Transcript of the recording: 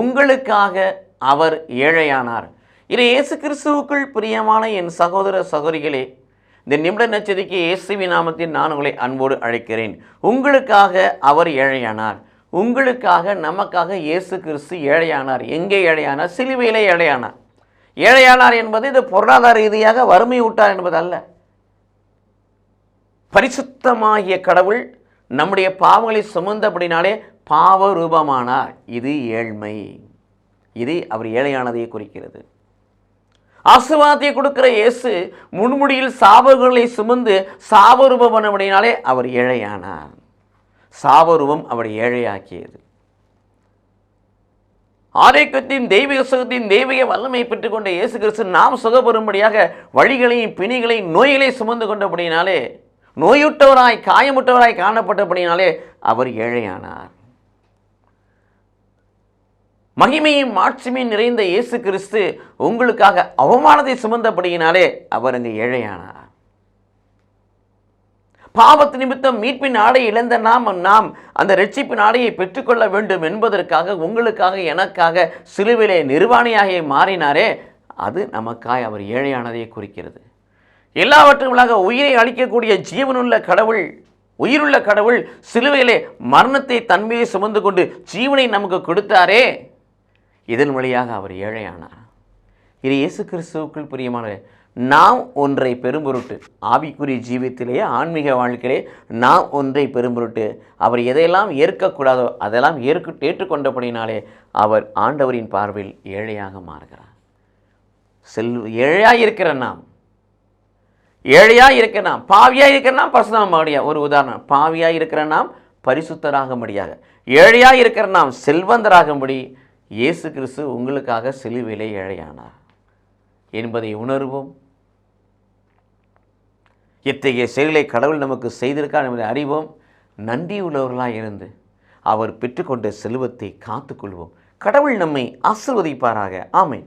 உங்களுக்காக அவர் ஏழையானார். இது இயேசு கிறிஸ்துவுக்குள் பிரியமான என் சகோதர சகோதரிகளே இந்த நிமிட நச்சரிக்கை இயேசுவி நாமத்தில் நான் உங்களை அன்போடு அழைக்கிறேன். உங்களுக்காக அவர் ஏழையானார். உங்களுக்காக நமக்காக இயேசு கிறிஸ்து ஏழையானார். எங்கே ஏழையானார்? சிலுவையிலே ஏழையானார். ஏழையானார் என்பது இது பொருளாதார ரீதியாக வறுமை விட்டார் என்பது அல்ல பரிசுத்தமாகிய கடவுள் நம்முடைய பாவங்களை சுமந்தபடினாலே பாவரூபமானார் இது ஏழ்மை. இது அவர் ஏழையானதையே குறிக்கிறது. ஆசிர்வாதத்தை கொடுக்கிற இயேசு முன்முடியில் சாபங்களை சுமந்து சாவரூபம் பண்ணபடினாலே அவர் ஏழையானார். சாவரூபம் அவர் ஏழையாக்கியது. ஆரோக்கியத்தின் தெய்வீக சுகத்தின் தெய்வீக வல்லமை பெற்றுக்கொண்ட இயேசு கிறிஸ்து நாம் சுகப்பெறும்படியாக வழிகளையும் பிணிகளையும் நோய்களை சுமந்து கொண்டபடினாலே நோயுற்றவராய் காயமுற்றவராய் காணப்பட்டபடினாலே அவர் ஏழையானார். மகிமையும் மாட்சிமையும் நிறைந்த இயேசு கிறிஸ்து உங்களுக்காக அவமானத்தை சுமந்தபடியினாலே அவர் அங்கு ஏழையானார். பாவத்து நிமித்தம் மீட்பின் ஆடை இழந்த நாம் நாம் அந்த ரட்சிப்பின் ஆடையை பெற்றுக்கொள்ள வேண்டும் என்பதற்காக உங்களுக்காக எனக்காக சிலுவிலே நிர்வாணியாக மாறினாரே அது நமக்காய் அவர் ஏழையானதையே குறிக்கிறது. எல்லாவற்றுகளாக உயிரை அளிக்கக்கூடிய ஜீவனுள்ள கடவுள் உயிருள்ள கடவுள் சிலுவையிலே மரணத்தை தன்மையை சுமந்து கொண்டு ஜீவனை நமக்கு கொடுத்தாரே. இதன் வழியாக அவர் ஏழையானார். இது இயேசு கிறிஸ்துவுக்குள் பிரியமான நாம் ஒன்றை பெரும்பொருட்டு ஆவிக்குரிய ஜீவித்திலேயே ஆன்மீக வாழ்க்கையிலே நாம் ஒன்றை பெரும்பொருட்டு அவர் எதையெல்லாம் ஏற்கக்கூடாதோ அதெல்லாம் ஏற்க ஏற்றுக்கொண்டபடினாலே அவர் ஆண்டவரின் பார்வையில் ஏழையாக மாறுகிறார். செல் ஏழையாக இருக்கிற நாம் ஏழையாக இருக்கிற நாம் பாவியாக இருக்கிற நாம் பரிசுத்தமாக முடியாது ஒரு உதாரணம் பாவியாக இருக்கிற நாம் பரிசுத்தராக முடியாது ஏழையாக இருக்கிற நாம் செல்வந்தராகும்படி இயேசு கிறிஸ்து உங்களுக்காக சிலுவிலை இழையானார் என்பதை உணர்வோம். இத்தகைய செயலை கடவுள் நமக்கு செய்திருக்கார் என்பதை அறிவோம். நன்றி உள்ளவர்களாக இருந்து அவர் பெற்றுக்கொண்ட செல்வத்தை காத்துக்கொள்வோம். கடவுள் நம்மை ஆசிர்வதிப்பாராக. ஆமை